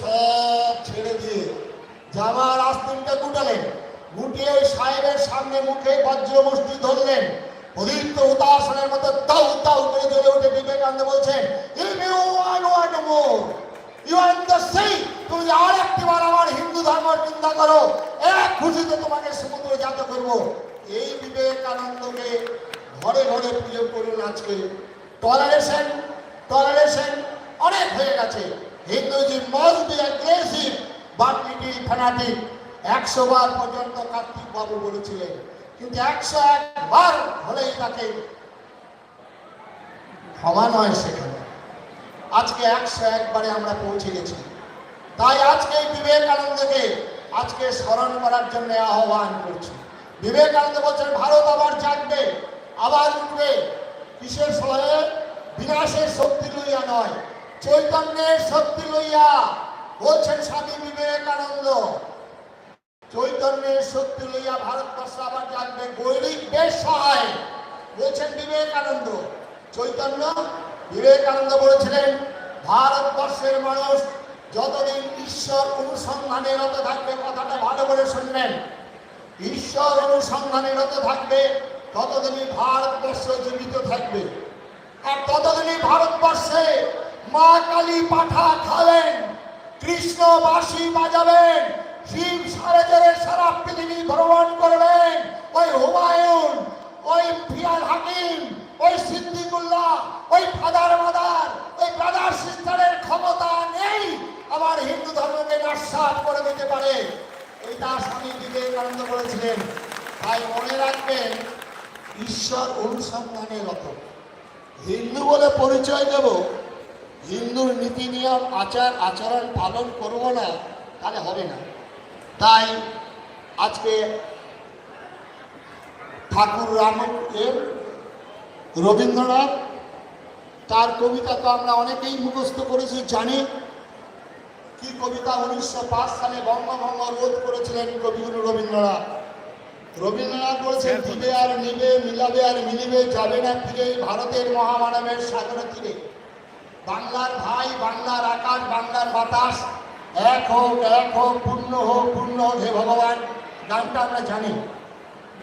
সব ছেড়ে দিয়ে জামার আস্তিনটা গুটালেন গুটিয়ে সাহেবের সামনে মুখে বজ্র মুষ্টি ধরলেন। অদিত্য উদাসনের মতো তাউ তাউ করে জ্বলে উঠে বিবেকানন্দ বলছেন তুমি আর একটিবার আমার হিন্দু ধর্মের নিন্দা করো। এক খুশিতে তোমাকে সমুদ্রে জাত করব। এই বিবেকানন্দকে ঘরে ঘরে পুজো করুন আজকে। টলারেশন টলারেশন অনেক হয়ে গেছে। হিন্দুজি must be aggressive but little fanatic একশো বার পর্যন্ত কার্তিক বাবু বলেছিলেন, কিন্তু একশো একবার হলেই তাকে ক্ষমা নয় সেখানে। আজকে একশো একবারে আমরা পৌঁছে গেছি। তাই আজকে বিবেকানন্দকে আজকে স্মরণ করার জন্য আহ্বান করছি। বিবেকানন্দ বলছেন, ভারত আবার জাগবে, আবার উঠবে। কিসের সহে বিনাশের শক্তি লইয়া নয়। চৈতন্যের শক্তি লইয়া বলছেন স্বামী বিবেকানন্দ, চৈতন্যের শক্তি লইয়া ভারতবর্ষ আবার জাগবে গৈরিক বেশ সহায়। বলছেন বিবেকানন্দ, চৈতন্য বিবেকানন্দ বলেছিলেন, ভারতবর্ষের মানুষ যতদিন ঈশ্বর অনুসন্ধানে রত থাকবে, কথাটা ভালো করে শুনবেন। ঈশ্বর অনুসন্ধানে রত থাকবে, ততদিনই ভারতবর্ষ জীবিত থাকবে। আর ততদিনই ভারতবর্ষে মা কালী পাঠা খাবেন কৃষ্ণ বাঁশি বাজাবেন, শিব সারেজের সারা পৃথিবী ভ্রমণ করবেন। ওই হুমায়ুন, ওই ফিয়াল হাকিম, ওই সিদ্দিকুল্লাহ, ওই ফাদার মাদার, ওই ব্রাদার সিস্টারের ক্ষমতা নেই আমার হিন্দু ধর্মকে নস্বাত করে দিতে পারে। এটা স্বামী বিবেকানন্দ বলেছিলেন তাই মনে রাখবেন, ঈশ্বর অনুসন্ধানে রত। হিন্দু বলে পরিচয় দেব হিন্দুর নীতি নিয়ম, আচার, আচরণ পালন করব না, তাহলে হবে না। তাই আজকে ঠাকুর রাম এর রবীন্দ্রনাথ, তার কবিতা তো আমরা অনেকেই মুখস্থ করেছি, জানি। কি কবিতা উনিশশো পাঁচ সালে বঙ্গভঙ্গ রোধ করেছিলেন কবিগুরু রবীন্দ্রনাথ? রবীন্দ্রনাথ বলছেন দিবে আর নিবে, মিলাবে আর মিলিবে, যাবে না ফিরে ভারতের মহামানবের সাগর তীরে। বাংলার ভাই, বাংলার আকাশ, বাংলার বাতাস। এক হোক এক হোক, পূর্ণ হোক পূর্ণ হোক, হে ভগবান। গানটা আমরা জানি।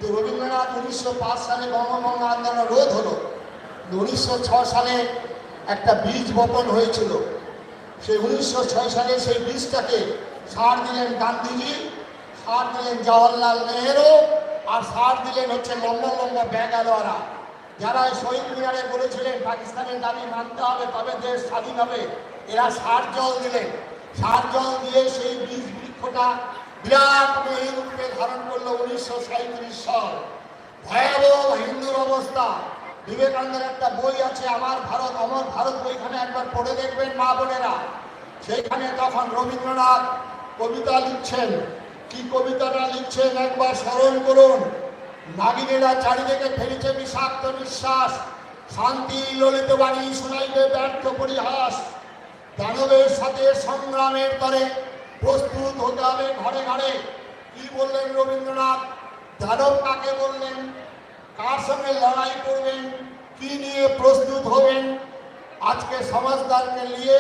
রবীন্দ্রনাথ উনিশশো পাঁচ সালে বঙ্গভঙ্গ আন্দোলন রোধ হলো। উনিশশো সালে একটা বীজ বপন হয়েছিল। সেই উনিশশো ছয় সালে সেই বীজটাকে সার দিলেন গান্ধীজি, সার দিলেন জওয়াহরলাল নেহেরু, আর সার দিলেন হচ্ছে লম্বা লম্বা ব্যাগালোয়ারা যারা শহীদ মিনারে বলেছিলেন পাকিস্তানের দাবি মানতে হবে, তবে দেশ স্বাধীন হবে। এরা সার জল দিলেন সার জল দিয়ে সেই বীজ বৃক্ষটা বিরাট রূপে ধারণ করল উনিশশো সাঁত্রিশ সাল। ভয়াবহ হিন্দুর অবস্থা। বিবেকানন্দের একটা বই আছে, আমার ভারত, অমর ভারত বইখানে একবার পড়ে দেখবেন মা বোনেরা। সেইখানে তখন রবীন্দ্রনাথ কবিতা লিখছেন। কি কবিতাটা লিখছেন একবার স্মরণ করুন। নাগিনেরা চারিদিকে ফেলেছে বিষাক্ত নিঃশ্বাস। শান্তি, ললিত বাণী শোনাইবে ব্যর্থ পরিহাস। দানবের সাথে সংগ্রামের তরে প্রস্তুত হতে হবে ঘরে ঘরে। কি বললেন রবীন্দ্রনাথ? দানব কাকে বললেন? কার সঙ্গে লড়াই করবেন? কি নিয়ে প্রস্তুত হবেন? আজকে সমাজদারকে নিয়ে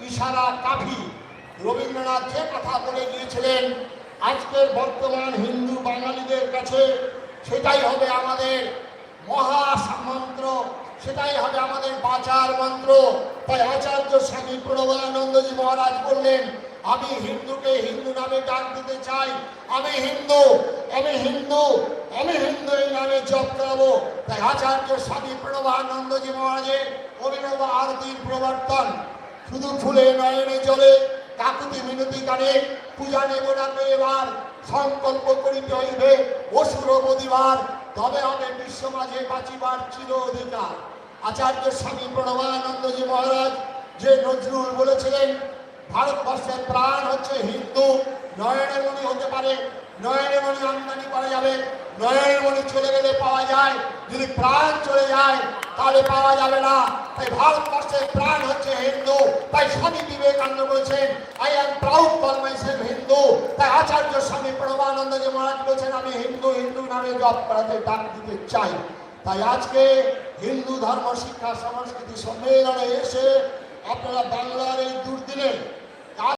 ইশারা কাফি। রবীন্দ্রনাথ যে কথা বলে গিয়েছিলেন, আজকের বর্তমান হিন্দু বাঙালিদের কাছে সেটাই হবে আমাদের মহামন্ত্র সেটাই হবে আমাদের বাঁচার মন্ত্র। তাই আচার্য স্বামী প্রণবানন্দজি মহারাজ বললেন, আমি হিন্দুকে হিন্দু নামে ডাক দিতে চাই, আমি হিন্দু আমি হিন্দু আমি হিন্দু এই নামে জপ করাবো। তাই আচার্য স্বামী প্রণবানন্দজি মহারাজের অভিনব আরতির প্রবর্তন, শুধু ফুলে নয়নে জলে, কাকুতি মিনতি গানে, পূজা নেব ডাকে এবার। সংকল্প করিতে হইবে, অসুর বদিবার তবে হবে বিশ্ব মাঝে বাঁচিবার চির অধিকার। আচার্য স্বামী প্রণবানন্দজি মহারাজ যে নজরুল বলেছিলেন, ভারতবর্ষের প্রাণ হচ্ছে হিন্দু। নয়নের মণি হতে পারে, নয়নের মণি আমদানি করা যাবে, নয়নের মণি চলে গেলে পাওয়া যায়। যদি প্রাণ চলে যায়, তাহলে পাওয়া যাবে না। তাই ভারতবর্ষের প্রাণ হচ্ছে হিন্দু, তাই স্বামী বিবেকানন্দ বলেছেন I am proud for my Hindu. তাই আচার্য স্বামী প্রণবানন্দ যে মহারাজ বলেছেন, আমি হিন্দু হিন্দু নামে জপ করাতে ডাক দিতে চাই। তাই আজকে হিন্দু ধর্ম, শিক্ষা, সংস্কৃতি সম্মেলনে এসে আপনারা বাংলার এই দুর্দিনে